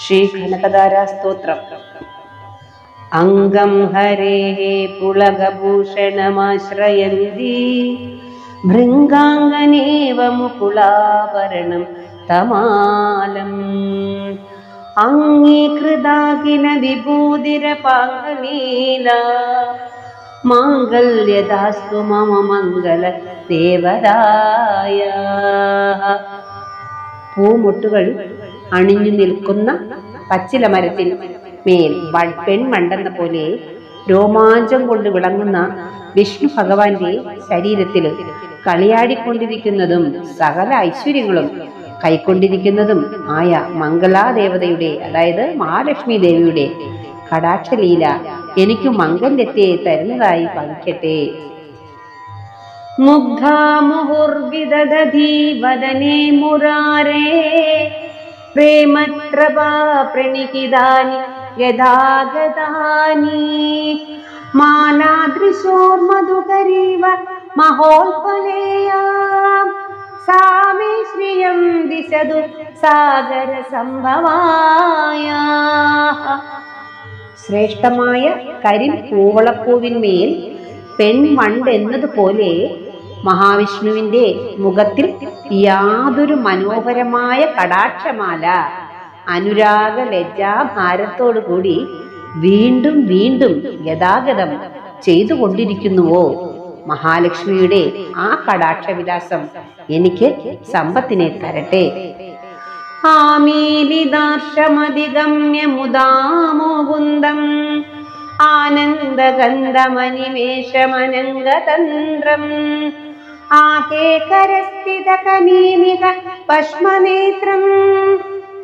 ശ്രീ കനകധാരാസ്തോത്രം അംഗം ഹരേ പുളകഭൂഷണമാശ്രയന്തി. ഭൃംഗാംഗനേവ മുകുളാഭരണം തമാലം. അംഗീകൃതാകില വിഭൂതിരപാങ്കലീല മാംഗല്യദാസ്തു മമ മംഗള ദേവതായ പൂമുട്ടുകൾ അണിഞ്ഞു നിൽക്കുന്ന പച്ചില മരത്തിൽ മേൽ പെൺമണ്ടെന്ന പോലെ രോമാഞ്ചം കൊണ്ട് വിളങ്ങുന്ന വിഷ്ണു ഭഗവാന്റെ ശരീരത്തിൽ കളിയാടിക്കൊണ്ടിരിക്കുന്നതും സകല ഐശ്വര്യങ്ങളും കൈക്കൊണ്ടിരിക്കുന്നതും ആയ മംഗളാദേവതയുടെ അതായത് മഹാലക്ഷ്മി ദേവിയുടെ കടാക്ഷലീല എനിക്ക് മംഗല്യത്തെ തരുന്നതായി ഭവിക്കട്ടെ. മുഗ്ധാ മുഹുർവിദധി വദനേ മുരാരേ യഥാഗതാനി മഹോൽപലേയാ സാ മേ ശ്രിയം ദിശതു സാഗര സംഭവായ. ശ്രേഷ്ഠമായ കരിം പൂവളപ്പൂവിന്മേൽ പെൺവണ്ട് എന്നതുപോലെ മഹാവിഷ്ണുവിന്റെ മുഖത്തിൽ യാതൊരു മനോഹരമായ കടാക്ഷമാല. അനുരാഗ ലജ്ജാഭാരത്തോടു കൂടി വീണ്ടും വീണ്ടും ഗതാഗതം ചെയ്തുകൊണ്ടിരിക്കുന്നുവോ? മഹാലക്ഷ്മിയുടെ ആ കടാക്ഷവിലാസം എനിക്ക് സമ്പത്തിനെ തരട്ടെ. ആമീലിതാർഷമധിഗമ്യ മുദാമോകുന്ദം ആനന്ദഗന്ധമനിമേഷമനംഗതന്ത്രം ആകേകരസ്ഥിതകനീനിക പശ്മനേത്രം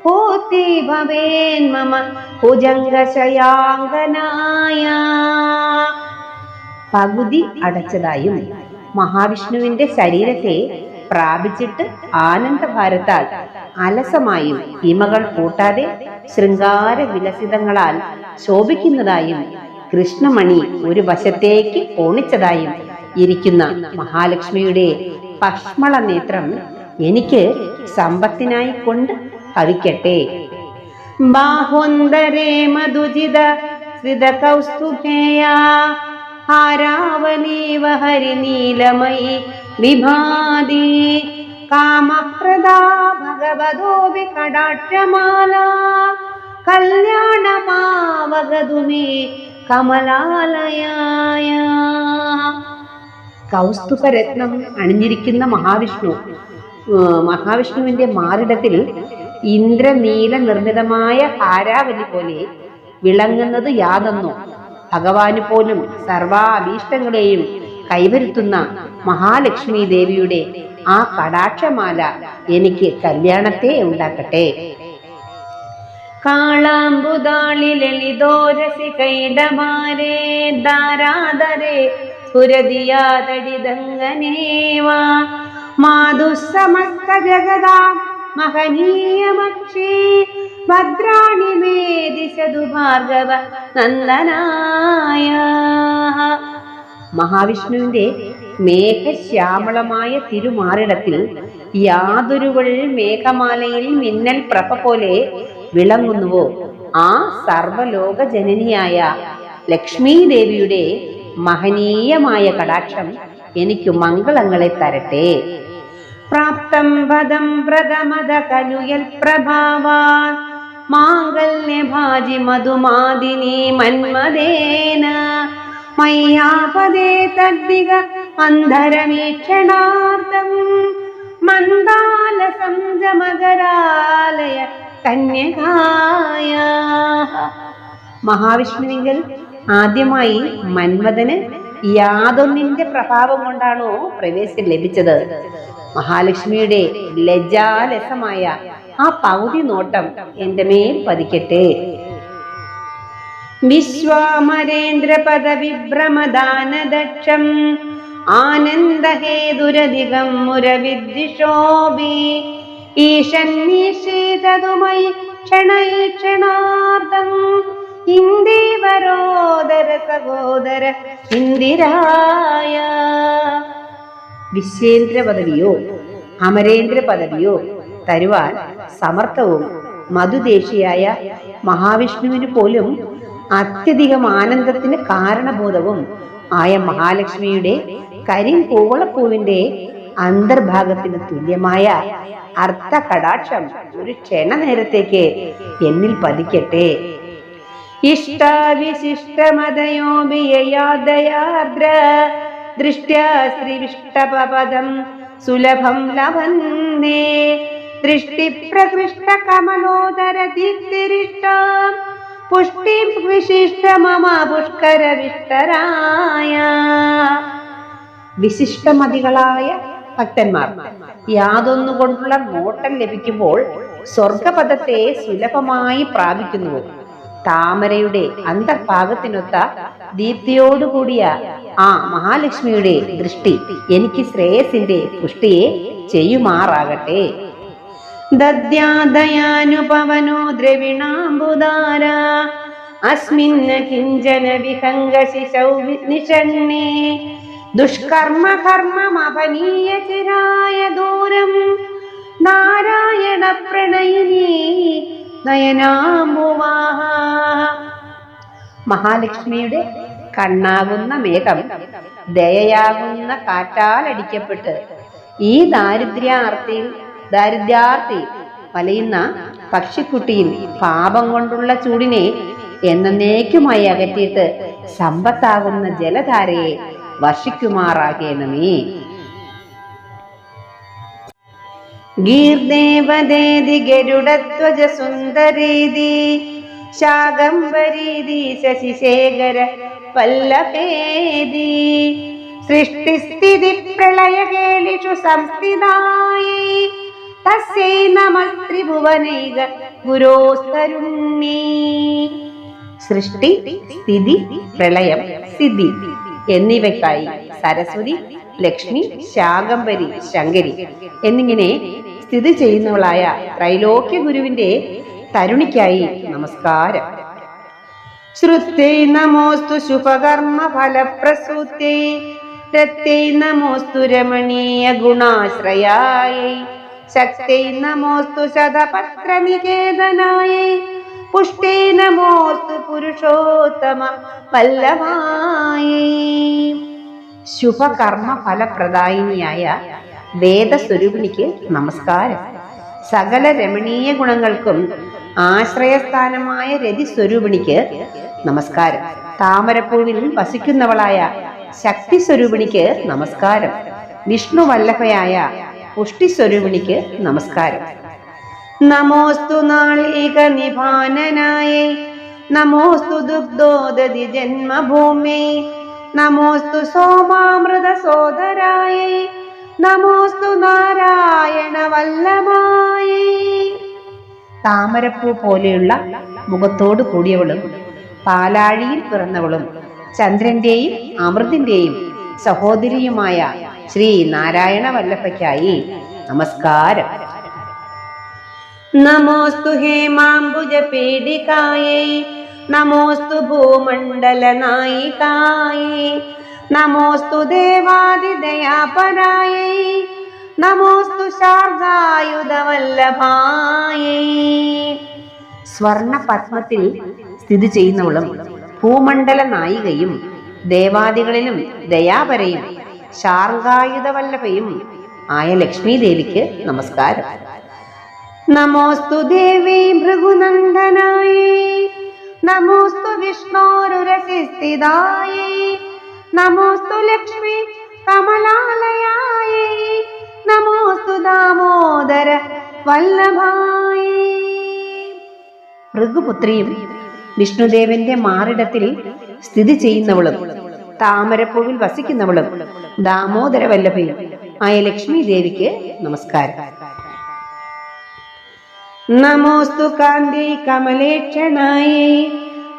ഭൂതി മമ ഭുജംഗശയാങ്കനായ പകുതി അടച്ചതായും മഹാവിഷ്ണുവിന്റെ ശരീരത്തെ പ്രാപിച്ചിട്ട് ആനന്ദഭാരത്താൽ അലസമായും ഇമകൾ കൂട്ടാതെ ശൃംഗാര വിലസിതങ്ങളാൽ ശോഭിക്കുന്നതായും കൃഷ്ണമണി ഒരു വശത്തേക്ക് ഓണിച്ചതായും ഇരിക്കുന്ന മഹാലക്ഷ്മിയുടെ പഷ്മള നേത്രം എനിക്ക് സമ്പത്തിനായി കൊണ്ട് ഭവിക്കട്ടെ. ബാഹോന്തരേ മധുജിത ശ്രിത കൗസ്തുഭേയ ഹാരാവലീവ ഹരിനീലമയി വിഭാതി. കാമപ്രദാ ഭഗവതോ വികടാക്ഷമാല കല്യാണമാവഗതു മേ കമലാലയായ. കൗസ്തുഭരത്നം അണിഞ്ഞിരിക്കുന്ന മഹാവിഷ്ണു മഹാവിഷ്ണുവിന്റെ മാറിടത്തിൽ ഇന്ദ്രനീല നിർമ്മിതമായ ഹാരാവലി പോലെ വിളങ്ങുന്നത് യാതൊന്നോ? ഭഗവാന് പോലും സർവാഭീഷ്ടങ്ങളെയും കൈവരുത്തുന്ന മഹാലക്ഷ്മി ദേവിയുടെ ആ കടാക്ഷമാല എനിക്ക് കല്യാണത്തെ ഉണ്ടാക്കട്ടെ. കാളാമ്പുതാളി ലളിതോരസി കൈടമാരേ ധാരാധരേ സ്ഫുരതിയാതടിതങ്ങനേവാ മാതുസമസ്ത ജഗദാ മഹനീയമക്ഷേ ഭദ്രാണി മേ ദിശതു ഭാർഗവ നന്ദനായ മഹാവിഷ്ണുവിന്റെ മേഘശ്യാമളമായ തിരുമാറിടത്തിൽ യാതൊരുവൾ മേഘമാലയിൽ മിന്നൽ പ്രഭ പോലെ വിളങ്ങുന്നുവോ? ആ സർവലോക ജനനിയായ ലക്ഷ്മീ ദേവിയുടെ മഹനീയമായ കടാക്ഷം എനിക്ക് മംഗളങ്ങളെ തരട്ടെ. പ്രാപ്തം പദം പ്രഥമത പ്രഭാവാ പ്രഭാവാൻ. മാംഗല്യഭാജി മധുമാദിനി മന്മദേന. മയ്യാപദേ തദ്ദിക അന്ധരമീക്ഷണാർത്ഥം മന്ദാല സംജമകരാലയ കന്യകായ മഹാവിഷ്ണുവിങ്കൽ ആദ്യമായി മന്മഥന് യാതൊന്നിന്റെ പ്രഭാവം കൊണ്ടാണോ പ്രവേശം ലഭിച്ചത്? മഹാലക്ഷ്മിയുടെ ലജ്ജാലസമായ ആ പകുതി നോട്ടം എന്റെ മേൽ പതിക്കട്ടെ. വിശ്വാമരേന്ദ്ര പദവിഭ്രമദാനദക്ഷം ആനന്ദഹേതുരധികം മുരവിദ്വിഷോഭി ക്ഷണൈ ക്ഷണൈക്ഷണാർദ്ദം ഇന്ദീവരോദര സഹോദര ഇന്ദിരായ വിശ്വേന്ദ്ര പദവിയോ അമരേന്ദ്ര പദവിയോ തരുവാൻ സമർത്ഥവും മധുദേശിയായ മഹാവിഷ്ണുവിന് പോലും അത്യധികം ആനന്ദത്തിന് കാരണബോധവും ആയ മഹാലക്ഷ്മിയുടെ കരിങ്കൂവളപ്പൂവിന്റെ അന്തർഭാഗത്തിന് തുല്യമായ അർത്ഥ കടാക്ഷം ഒരു ക്ഷണ നേരത്തേക്ക് എന്നിൽ പതിക്കട്ടെ. ഇഷ്ടാവിശിഷ്ടമതയോപിയയാദയാദ്ര ദൃഷ്ട്യാ ശ്രീവിഷ്ടപദം സുലഭം ദൃഷ്ടി പ്രകൃഷ്ട കമലോദര ദീപ്തിരിഷ്ടാം പുഷ്ടി വിശിഷ്ട മമ പുഷ്കര വിഷ്ടരായ വിശിഷ്ടമതികളായ ഭക്തന്മാർ. യാതൊന്നുകൊണ്ടുള്ള നോട്ടം ലഭിക്കുമ്പോൾ സ്വർഗപദത്തെ സുലഭമായി പ്രാപിക്കുന്നു. താമരയുടെ അന്തർഭാഗത്തിനൊത്ത ദീപ്തിയോടുകൂടിയ ആ മഹാലക്ഷ്മിയുടെ ദൃഷ്ടി എനിക്ക് ശ്രേയസിന്റെ പുഷ്ടിയെ ചെയ്യുമാറാകട്ടെ. ദദ്യാദയാനുപവനോ ദ്രവിണാംബുദാര അസ്മിന്ന കിഞ്ചന വിഹംഗശിശൗ നിഷണ്ണേ ദുഷ്കർമ്മ കർമ്മമപനീയ ചിരായ ദൂരം നാരായണ പ്രണയിനി നയനാംബുവാഹ മഹാലക്ഷ്മിയുടെ കണ്ണാകുന്ന മേഘം ദയയാകുന്ന കാറ്റാൽ അടിക്കപ്പെട്ട് ഈ ദാരിദ്ര്യാർത്ഥി ദാരിദ്ര്യാർത്ഥി വലയുന്ന പക്ഷിക്കുട്ടിയിൽ പാപം കൊണ്ടുള്ള ചൂടിനെ എന്നേക്കുമായി അകറ്റിയിട്ട് സമ്പത്താകുന്ന ജലധാരയെ വർഷിക്കുമാറാകേണമേ. ഗീർദേവദേതി ഗരുഡധ്വജ സുന്ദരീതി ശാകംബരീതി ശശിശേഖര പല്ലഭേദി സൃഷ്ടിസ്ഥിതി പ്രളയകേളിഷു സംസ്ഥിതായി തസ്യൈ നമസ്ത്രിഭുവനൈക ഗുരോസ്തരുണ്ണി. സൃഷ്ടി സ്ഥിതി പ്രളയം സിദ്ധി എന്നിവയ്ക്കായി സരസ്വതി ലക്ഷ്മി ശാകംബരി ശങ്കരി എന്നിങ്ങനെ സ്ഥിതി ചെയ്യുന്നവളായ ത്രൈലോക്യ ഗുരുവിന്റെ തരുണിക്കായി നമസ്കാരം. ശ്രുത്തേ നമോസ്തു ശുഭകർമ്മ ഫലപ്രസൂത്തേ രത്യൈ നമോസ്തു രമണീയ ഗുണാശ്രയായൈ. ശക്തൈ നമോസ്തു ശതപത്ര നികേതനായൈ പുഷ്ടേ നമോസ്തു പുരുഷോത്തമ പല്ലവായൈ ശുഭകർമ്മ ഫലപ്രദായിനിയായ വേദസ്വരൂപിണിക്ക് നമസ്കാരം. സകല രമണീയ ഗുണങ്ങൾക്കും ആശ്രയസ്ഥാനമായ രതിസ്വരൂപിണിക്ക് നമസ്കാരം. താമരപ്പൂവിൽ വസിക്കുന്നവളായ ശക്തി സ്വരൂപിണിക്ക് നമസ്കാരം. വിഷ്ണു വല്ലഭയായ പുഷ്ടി സ്വരൂപിണിക്ക് നമസ്കാരം. നമോസ്തു നാളിക നിഭാനനായ നമോസ്തു ദുഗ്ധോദതി ജന്മഭൂമി നമോസ്തു സോമാമൃത സോദരായ നമോസ്തു നാരായണ വല്ലമായ. താമരപ്പൂ പോലെയുള്ള മുഖത്തോട് കൂടിയവളും പാലാഴിയിൽ പിറന്നവളും ചന്ദ്രന്റെയും അമൃതിന്റെയും സഹോദരിയുമായ ശ്രീ നാരായണ വല്ലഭയ്ക്കായി നമസ്കാരം. നമോസ്തു ഹേമാംബുജ പീഡികായൈ നമോസ്തു ഭൂമണ്ഡല നായികായൈ. നമോസ്തു ദേവാദിദയാപരായൈ നമോസ്തു ശാർഗായുധവല്ലഭായൈ സ്വർണ പത്മത്തിൽ സ്ഥിതി ചെയ്യുന്നവളും ഭൂമണ്ഡല നായികയും ദേവാദികളിലും ദയാപരയും ശാർഗായുധവല്ലഭയും ആയ ലക്ഷ്മി ദേവിക്ക് നമസ്കാരം. നമോസ്തു ദേവി ഭൃഗുനന്ദനായേ. നമോസ്തു വിഷ്ണോരുരസിസ്ഥിതായേ നമോസ്തു ലക്ഷ്മി കമലാലയായേ. നമോസ്തു ദാമോദര വല്ലഭായേ. ഭൃഗുപുത്രിയും വിഷ്ണുദേവന്റെ മാറിടത്തിൽ സ്ഥിതി ചെയ്യുന്നവളും താമരപ്പൂവിൽ വസിക്കുന്നവളും ദാമോദര വല്ലഭയും ആയ ലക്ഷ്മി ദേവിക്ക് നമസ്കാരം. കാന്തി കമലേക്ഷണായേ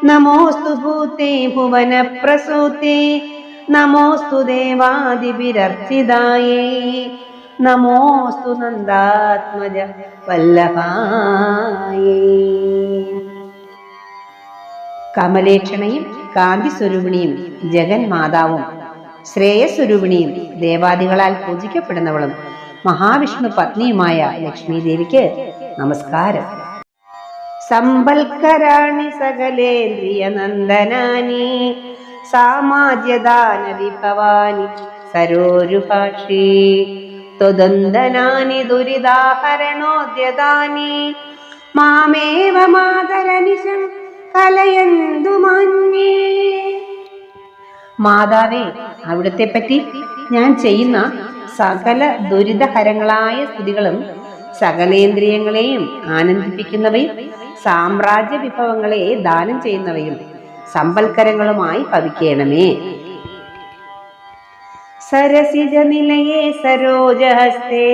നമോസ്തു ഭൂതേ ഭുവനപ്രസൂതേ നമോസ്തു ദേവാദിപിരർച്ചിതായി നമോസ്തു നന്ദാത്മജ വല്ലഭായേ. കമലേക്ഷണയും കാന്തി സ്വരൂപിണിയും ജഗന്മാതാവും ശ്രേയസ്വരൂപിണിയും ദേവാദികളാൽ പൂജിക്കപ്പെടുന്നവളും മഹാവിഷ്ണു പത്നിയുമായ ലക്ഷ്മി ദേവിക്ക് നമസ്കാരം. സമ്പൽക്കരാണി സകലേന്ദ്രിയ നന്ദനാനി. സാമാജ്യദാന വിഭവാനി സരോരുഭാഷി ത്വദന്തനാനി ദുരിതാഹരണോദ്യതാനി. മാമേവ മാതരനിശം കലയന്തു മഞ്ഞേ മാതാവേ അവിടുത്തെ പറ്റി ഞാൻ ചെയ്യുന്ന സകല ദുരിതഹരങ്ങളായ സ്തുതികളും സകലേന്ദ്രിയങ്ങളെയും ആനന്ദിപ്പിക്കുന്നവയും സാമ്രാജ്യ വിഭവങ്ങളെ ദാനം ചെയ്യുന്നവയും സമ്പൽക്കരങ്ങളുമായി ഭവിക്കണമേ സരസിജ നിലയേ സരോജഹസ്തേ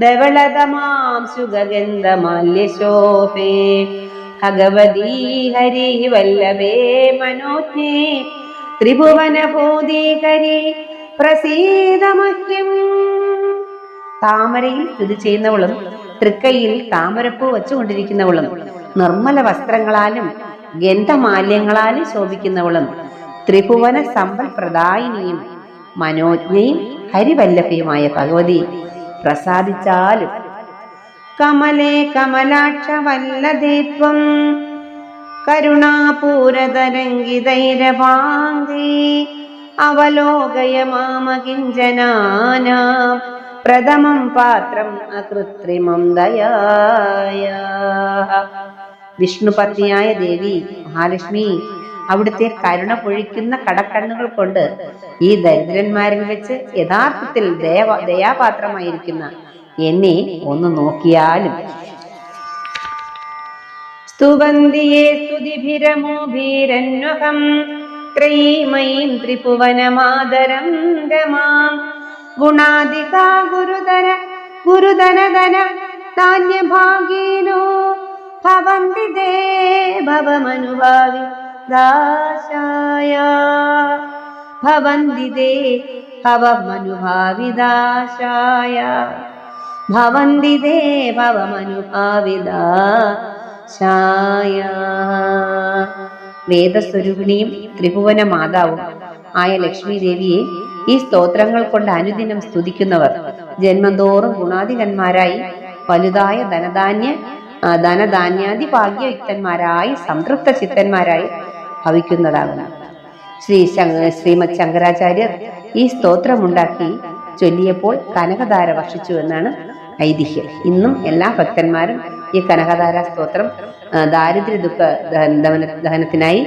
ധവളതമാം സുഗന്ധമാല്യശോഭേ ഭഗവതീ ഹരി വല്ലഭേ മനോജ്ഞേ ത്രിഭുവനഭൂതീകരി പ്രസീതമഹ്യം. താമരയിൽ സ്ഥിതി ചെയ്യുന്നവളും തൃക്കൈയിൽ താമരപ്പൂ വച്ചുകൊണ്ടിരിക്കുന്നവളും നിർമ്മല വസ്ത്രങ്ങളാലും ഗന്ധമാല്യങ്ങളാലും ശോഭിക്കുന്നവളും ത്രിഭുവന സമ്പൽ പ്രദായിനിയും മനോജ്ഞയും ഹരിവല്ലഭയുമായ ഭഗവതി പ്രസാദിച്ചാലും. കമലേ കമലാക്ഷ വല്ലദേത്വം കരുണാപൂരതരംഗിതൈരഭാംഗി അവലോകയ മാമകിഞ്ചനാനാം പ്രഥമം പാത്രം അകൃത്രിമം ദയായ. വിഷ്ണുപത്നിയായ ദേവി മഹാലക്ഷ്മി അവിടുത്തെ കരുണ പൊഴിക്കുന്ന കടക്കണ്ണുകൾ കൊണ്ട് ഈ ദരിദ്രന്മാരിൽ വെച്ച് യഥാർത്ഥത്തിൽ ദയ ദയാപാത്രമായിരിക്കുന്ന എന്നെ ഒന്ന് നോക്കിയാലും. സ്തുവന്തിയെ സ്തുതിഭിരമോഭീരന്വഹം ത്രയീമയീം ത്രിഭുവനമാതരം രമാം ഗുണാധികാ ഗുരുതര ഗുരുധനധന ധാന്യഭാഗീനോ ഭവന്തി ദേവമനുഭാവി ദാശായ. ഭവന്തി ദേ ഭവമനുഭാവിദാശായ ഭവന്തി ദേ ഭവമനുഭാവിദാശായ വേദസ്വരൂപിണിയും ത്രിഭുവന മാതാവും ആയ ലക്ഷ്മി ദേവിയെ ഈ സ്തോത്രങ്ങൾ കൊണ്ട് അനുദിനം സ്തുതിക്കുന്നവർ. ജന്മന്തോറും ഗുണാധികന്മാരായി വലുതായ ധനധാന്യ ധനധാന്യാദി ഭാഗ്യയുക്തന്മാരായി സംതൃപ്ത ചിത്തന്മാരായി ഭവിക്കുന്നതാകുന്നു ശ്രീ ശ്രീമത് ശങ്കരാചാര്യർ ഈ സ്തോത്രമുണ്ടാക്കി ചൊല്ലിയപ്പോൾ കനകധാര വർഷിച്ചു എന്നാണ് ഐതിഹ്യം. ഇന്നും എല്ലാ ഭക്തന്മാരും ഈ കനകധാര സ്തോത്രം ദാരിദ്ര്യ ദുഃഖ ദഹന- ദഹന- ദഹനത്തിനായി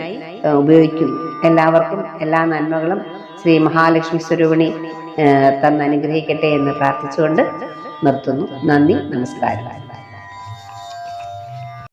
ഉപയോഗിക്കുന്നു. എല്ലാവർക്കും എല്ലാ നന്മകളും ശ്രീ മഹാലക്ഷ്മി സ്വരൂപിണി തന്നനുഗ്രഹിക്കട്ടെ എന്ന് പ്രാർത്ഥിച്ചുകൊണ്ട് നിർത്തുന്നു. നന്ദി നമസ്കാരം.